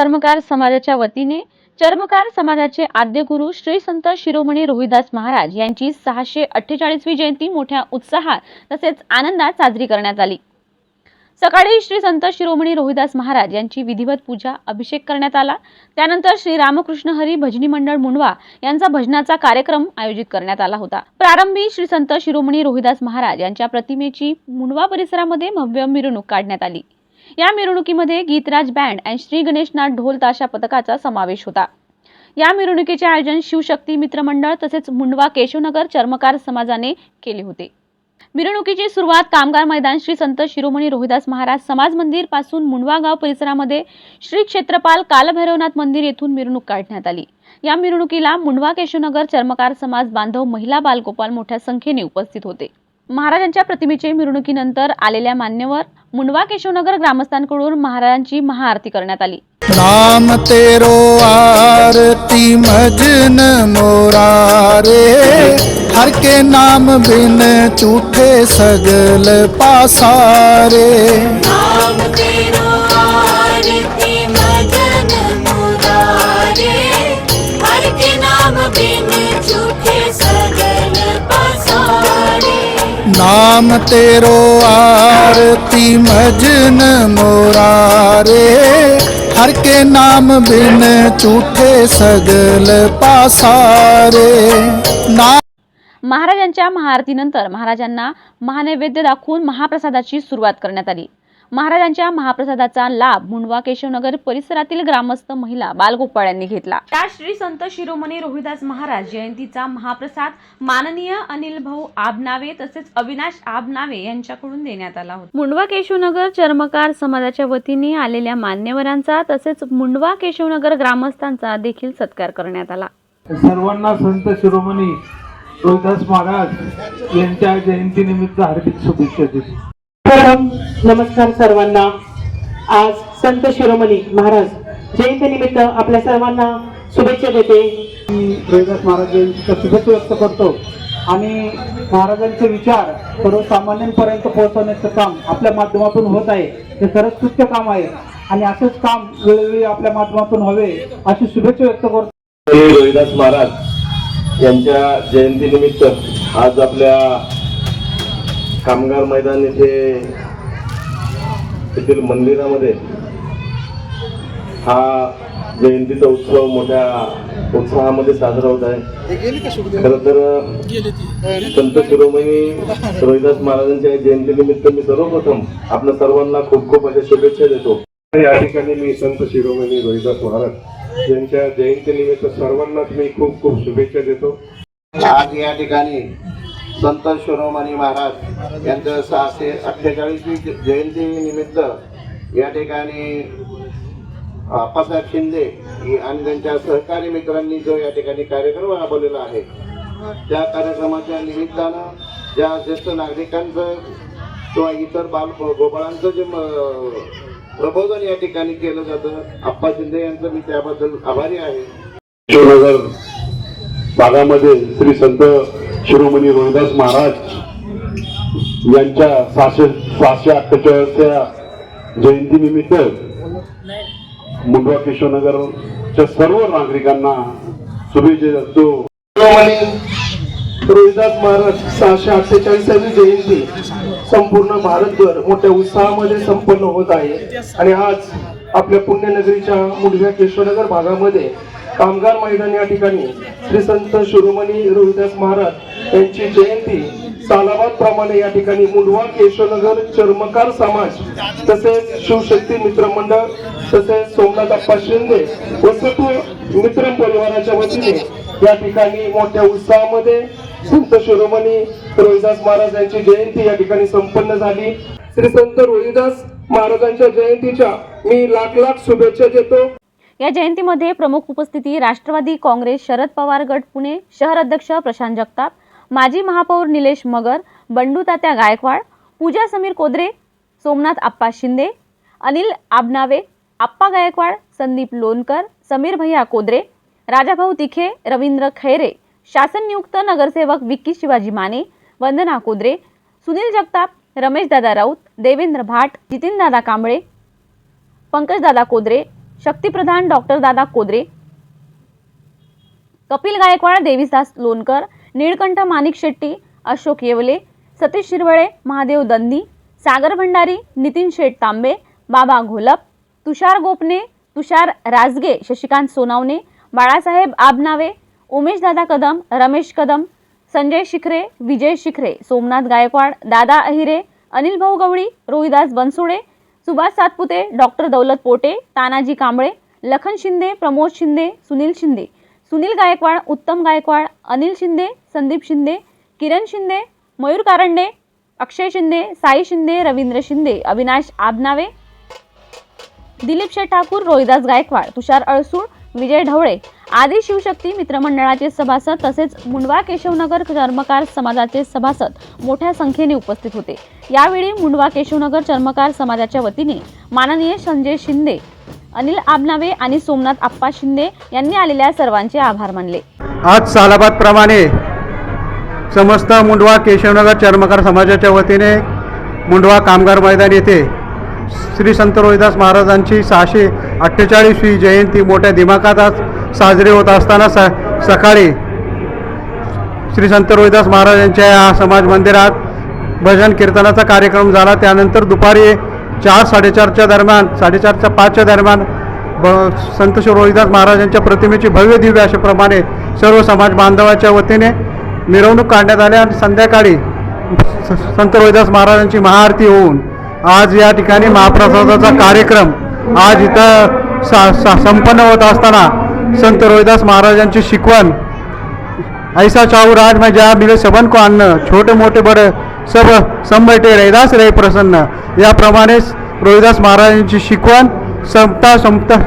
चर्मकार समाजाच्या वतीने चर्मकार समाजाचे आद्य गुरु श्री संत शिरोमणी रोहिदास महाराज यांची सहाशे अठ्ठेचाळीसवी जयंती मोठ्या उत्साहात तसेच आनंदात साजरी करण्यात आली. सकाळी श्री संत शिरोमणी रोहिदास महाराज यांची विधिवत पूजा अभिषेक करण्यात आला. त्यानंतर श्री रामकृष्ण हरी भजनी मंडळ मुंडवा यांचा भजनाचा कार्यक्रम आयोजित करण्यात आला होता. प्रारंभी श्री संत शिरोमणी रोहिदास महाराज यांच्या प्रतिमेची मुंडवा परिसरामध्ये भव्य मिरवणूक काढण्यात आली. या मिरवणुकीमध्ये गीतराज बँड आणि श्री गणेशनाथ ढोल ताशा पथकाचा समावेश होता. या मिरवणुकीचे आयोजन शिवशक्ती मित्रमंडळ तसेच मुंडवा केशवनगर चर्मकार समाजाने केले होते. मिरवणुकीची सुरुवात कामगार मैदान श्री संत शिरोमणी रोहिदास महाराज समाज मंदिरपासून मुंडवा गाव परिसरामध्ये श्री क्षेत्रपाल कालभैरवनाथ मंदिर येथून मिरवणूक काढण्यात आली. या मिरवणुकीला मुंडवा केशवनगर चर्मकार समाज बांधव महिला बालगोपाल मोठ्या संख्येने उपस्थित होते. महाराजांच्या प्रतिमेचे मिरवणुकीनंतर आलेल्या मान्यवर मुंडवा केशवनगर ग्रामस्थांकडून महाराजांची महाआरती करण्यात आली. नाम तेरो आरती मजन मोरारे हर के नाम बिन चूठे सगल पासारे। नाम तेरो आरती मदन मुरारे हर के नाम बिन नाम तेरो आरती मजन मोरारे हर के नाम बिन चूठे सगल पासारे। महाराजांच्या महाआरतीनंतर महाराजांना महानैवेद्य दाखवून महाप्रसादाची सुरुवात करण्यात आली. महाराजांच्या महाप्रसादाचा लाभ मुंडवा केशवनगर परिसरातील ग्रामस्थ महिला बालगोपाळ यांनी घेतला. त्या श्री संत शिरोमणी रोहिदास महाराज जयंतीचा महाप्रसाद माननीय अनिल भाऊ आबनावे तसेच अविनाश आबनावे यांच्याकडून देण्यात आला होता. मुंडवा केशवनगर चर्मकार समाजाच्या वतीने आलेल्या मान्यवरांचा तसेच मुंडवा केशवनगर ग्रामस्थांचा देखील सत्कार करण्यात आला. सर्वांना संत शिरोमणी रोहिदास महाराज यांच्या जयंतीनिमित्त हार्दिक शुभेच्छा देतो. नमस्कार सर्वांना. आज संत शिरोमणी महाराज जयंतीनिमित्त आपल्या सर्वांना शुभेच्छा देते. मी रोहिदास महाराज यांच्या शुभेच्छा व्यक्त करतो. आणि महाराजांचे विचार सर्वसामान्यांपर्यंत पोहोचवण्याचं काम आपल्या माध्यमातून होत आहे. हे खरंच स्तुत्य काम आहे. आणि असंच काम वेळोवेळी आपल्या माध्यमातून हवे अशी शुभेच्छा व्यक्त करतो. श्री रोहिदास महाराज यांच्या जयंतीनिमित्त आज आपल्या कामगार मैदान येथे येथील मंदिरामध्ये हा जयंतीचा उत्सव मोठ्या उत्साहामध्ये साजरा होत आहे. खर तर संत शिरोमणी रोहिदास महाराजांच्या जयंतीनिमित्त मी सर्वप्रथम आपल्या सर्वांना खूप खूप अशा शुभेच्छा देतो. या ठिकाणी मी संत शिरोमणी रोहिदास महाराज यांच्या जयंतीनिमित्त सर्वांनाच मी खूप खूप शुभेच्छा देतो. आज या ठिकाणी संत शिरोमणी महाराज यांचं सहाशे अठ्ठेचाळीसवी जयंती निमित्त या ठिकाणी आप्पासाहेब शिंदे आणि त्यांच्या सहकारी मित्रांनी जो या ठिकाणी कार्यक्रम राबवलेला आहे त्या कार्यक्रमाच्या निमित्तानं ज्या ज्येष्ठ नागरिकांचं किंवा इतर बाल गोपाळांचं जे म- प्रबोधन या ठिकाणी केलं जातं अप्पा शिंदे यांचं मी त्याबद्दल आभारी आहे. शिवनगर भागामध्ये श्री संत शिरोमणी रोहिदास महाराज यांच्या सहाशे सहाशे अठ्ठेचाळीसच्या जयंतीनिमित्त मुंडवा केशवनगरच्या सर्व नागरिकांना शुभेच्छा देतो. रोहिदास महाराज सहाशे अठ्ठेचाळीसावी जयंती संपूर्ण भारतभर मोठ्या उत्साहामध्ये संपन्न होत आहे. आणि आज आपल्या पुण्यनगरीच्या मुंडव्या केशवनगर भागामध्ये कामगार मैदान या ठिकाणी श्री संत शिरोमणी रोहिदास महाराज यांची जयंती सालाबाद प्रमाणे या ठिकाणी मुंडवा केशवनगर चर्मकार समाज तसेच शिवशक्ती मित्र मंडळ तसेच सोमनाथ अप्पा शिंदे व मित्र परिवाराच्या वतीने या ठिकाणी मोठ्या उत्साहामध्ये संत शिरोमणी रोहिदास महाराज यांची जयंती या ठिकाणी संपन्न झाली. श्री संत रोहिदास महाराजांच्या जयंतीच्या मी लाख लाख शुभेच्छा देतो. या जयंतीमध्ये प्रमुख उपस्थिती राष्ट्रवादी काँग्रेस शरद पवार गट पुणे शहर अध्यक्ष प्रशांत जगताप माजी महापौर निलेश मगर बंडू तात्या गायकवाड पूजा समीर कोदरे सोमनाथ आप्पा शिंदे अनिल आबनावे आप्पा गायकवाड संदीप लोणकर समीर भैया कोदरे राजाभाऊ तिखे रवींद्र खैरे शासन नियुक्त नगरसेवक विक्की शिवाजी माने वंदना कोदरे सुनील जगताप रमेशदादा राऊत देवेंद्र भाट जितीनदादा कांबळे पंकजदादा कोदरे शक्तीप्रधान डॉक्टर दादा कोदरे कपिल गायकवाड देवीदास लोणकर निळकंठ माणिक शेट्टी अशोक येवले सतीश शिरवळे महादेव दंदी सागर भंडारी नितीन शेठ तांबे बाबा घोलप तुषार गोपने तुषार राजगे शशिकांत सोनावणे बाळासाहेब आबनावे उमेश दादा कदम रमेश कदम संजय शिखरे विजय शिखरे सोमनाथ गायकवाड दादा अहिरे अनिल भाऊ गवळी रोहिदास बनसोडे सुभाष सातपुते डॉक्टर दौलत पोटे तानाजी कांबळे लखन शिंदे प्रमोद शिंदे सुनील शिंदे. सुनील गायकवाड उत्तम गायकवाड अनिल शिंदे संदीप शिंदे किरण शिंदे मयूर कारंडे अक्षय शिंदे साई शिंदे रवींद्र शिंदे अविनाश आबनावे दिलीप शेठ ठाकूर रोहिदास गायकवाड तुषार अळसूळ विजय ढवळे आदी शिवशक्ती मित्रमंडळाचे सभासद तसेच मुंडवा केशवनगर चर्मकार समाजाचे सभासद मोठ्या संख्येने उपस्थित होते. यावेळी मुंडवा केशवनगर चर्मकार समाजाच्या वतीने माननीय संजय शिंदे अनिल आबनावे आणि सोमनाथ आप्पा शिंदे यांनी आलेल्या सर्वांचे आभार मानले. आज सालाबादप्रमाणे समस्त मुंडवा केशवनगर चर्मकार समाजाच्या वतीने मुंडवा कामगार मैदान येथे श्री संत रोहिदास महाराजांची सहाशे अठ्ठेचाळीसवी जयंती मोठ्या दिमाखात आज साजरी होत असताना स सकाळी श्री संत रोहिदास महाराजांच्या या समाज मंदिरात भजन कीर्तनाचा कार्यक्रम झाला. त्यानंतर दुपारी चार साडेचारच्या दरम्यान साडेचारच्या पाचच्या दरम्यान ब संत श्री रोहिदास महाराजांच्या प्रतिमेची भव्य दिव्य अशाप्रमाणे सर्व समाज बांधवाच्या वतीने मिरवणूक काढण्यात आल्या आणि संध्याकाळी स- संत रोहिदास महाराजांची महाआरती होऊन आज या ठिकाणी महाप्रसादाचा कार्यक्रम आज इथं सा, सा संपन्न होत असताना संत रोहिदास महाराजांची शिकवण. ऐसा चाहू राज में जा मिले सबन को अन्न छोटे मोठे बड़े सब संबटे रैदास रे प्रसन्न. याप्रमाणेच रोहिदास महाराजांची शिकवण समता समता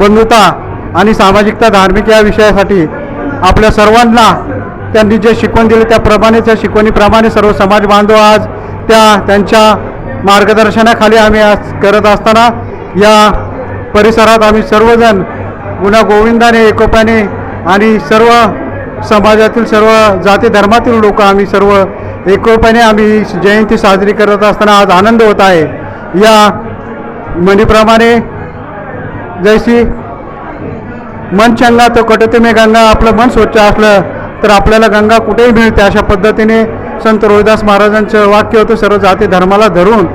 बंधुता आणि सामाजिकता धार्मिक या विषयासाठी आपल्या सर्वांना त्यांनी जे शिकवण दिले त्याप्रमाणेच त्या शिकवणीप्रमाणे सर्व समाज बांधव आज त्या त्यांच्या मार्गदर्शनाखाली आम्ही आज करत असताना या परिसरात आम्ही सर्वजण गुन्हा गोविंदाने एकोप्याने आणि सर्व समाजातील सर्व जाती धर्मातील लोक आम्ही सर्व एकोप्याने आम्ही जयंती साजरी करत असताना आज आनंद होत आहे. या म्हणीप्रमाणे जैसी मन चंगा तो कटते में गंगा आपलं मन स्वच्छ असलं तर आपल्याला गंगा कुठेही मिळते अशा पद्धतीने संत रोहिदास महाराजांचं वाक्य होतं सर्व जाती धर्माला धरून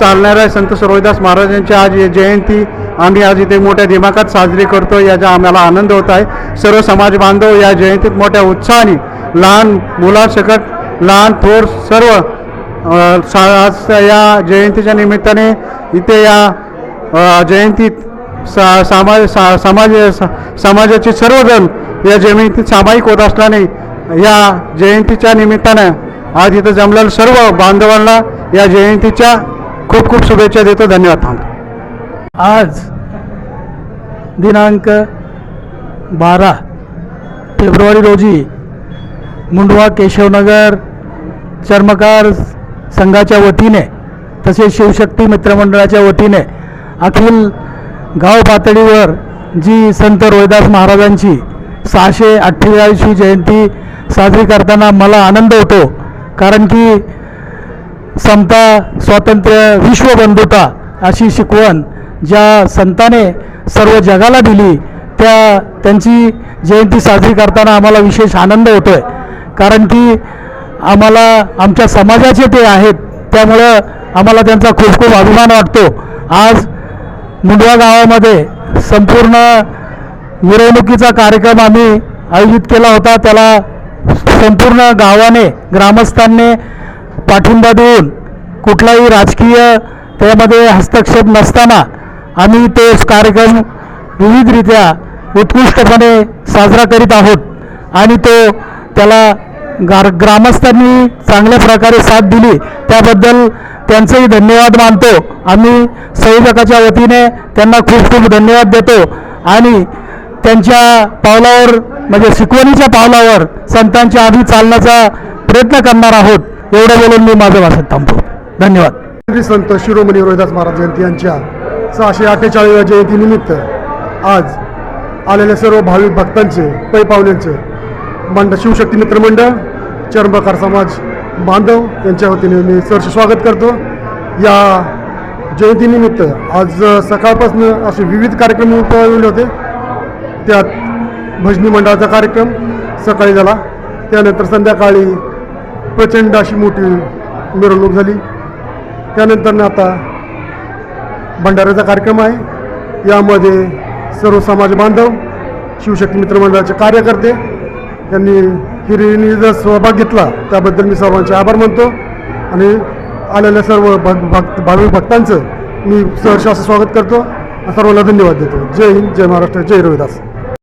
चालणाऱ्या संत रोहिदास महाराजांची आज जयंती. आम्ही आज इथे मोठ्या दिमाखात साजरी करतो याचा आम्हाला आनंद होत आहे. सर्व समाज बांधव या जयंतीत मोठ्या उत्साहाने लहान मुलासकट लहान थोर सर्व सा या जयंतीच्या निमित्ताने इथे या जयंतीत सा समाज सा समाज सा- समाजाचे सर्वजण या जयंतीत सामायिक होत असल्याने या जयंतीच्या निमित्तानं आज इथं जमलेल्या सर्व बांधवांना या जयंतीच्या खूप खूप शुभेच्छा देतो. धन्यवाद थांबतो. आज दिनांक बारा फेब्रुवारी रोजी मुंडवा केशवनगर चर्मकार संघाच्या वतीने तसेच शिवशक्ती मित्रमंडळाच्या वतीने अखिल गाव पातळीवर जी संत रोहिदास महाराजांची सहाशे अठ्ठेचाळीसवी जयंती साजरी करताना मला आनंद होतो. कारण की समता स्वातंत्र्य विश्वबंधुता अशी शिकवण ज्या संताने सर्व जगाला दिली त्या त्यांची जयंती साजरी करताना आम्हाला विशेष आनंद होतो आहे कारण की आम्हाला आमच्या समाजाचे ते आहेत त्यामुळं आम्हाला त्यांचा खूप खूप अभिमान वाटतो. आज मुंडवा गावामध्ये संपूर्ण मिरवणुकीचा कार्यक्रम आम्ही आयोजित केला होता त्याला संपूर्ण गावाने ग्रामस्थांनी पाठिंबा देऊन कुठलाही राजकीय त्यामध्ये हस्तक्षेप नसताना आम्ही तो कार्यक्रम विविधरित्या उत्कृष्टपणे साजरा करीत आहोत आणि तो त्याला गार ग्रामस्थांनी चांगल्या प्रकारे साथ दिली त्याबद्दल त्यांचंही धन्यवाद मानतो. आम्ही संयोजकाच्या वतीने त्यांना खूप खूप धन्यवाद देतो. आणि त्यांच्या पावलावर म्हणजे शिकवणीच्या पावलावर संतांच्या आधी चालण्याचा प्रयत्न करणार आहोत. एवढं बोलून मी माझं भाषण थांबतो. धन्यवाद. श्री संत शिरोमणी रोहिदास महाराज जयंती यांच्या सहाशे अठ्ठेचाळीव्या जयंतीनिमित्त आज आलेल्या सर्व भाविक भक्तांचे पै पाहुण्यांचे मंड शिवशक्ती मित्रमंडळ चर्मकार समाज बांधव यांच्या वतीने मी सहर्ष स्वागत करतो. या जयंतीनिमित्त आज सकाळपासून असे विविध कार्यक्रम उपयोगले होते. त्यात भजनी मंडळाचा कार्यक्रम सकाळी झाला. त्यानंतर संध्याकाळी प्रचंड अशी मोठी मिरवणूक झाली. त्यानंतर आता भंडाऱ्याचा कार्यक्रम आहे. यामध्ये सर्व समाज बांधव शिवशक्ती मित्र मंडळाचे कार्यकर्ते यांनी हिरिणी जर सहभाग घेतला त्याबद्दल मी सर्वांचे आभार मानतो. आणि आलेल्या सर्व भग भक्त भाविक भक्तांचं मी सहर्ष असं स्वागत करतो. सर्वांना धन्यवाद देतो. जय हिंद जय महाराष्ट्र जय रविदास.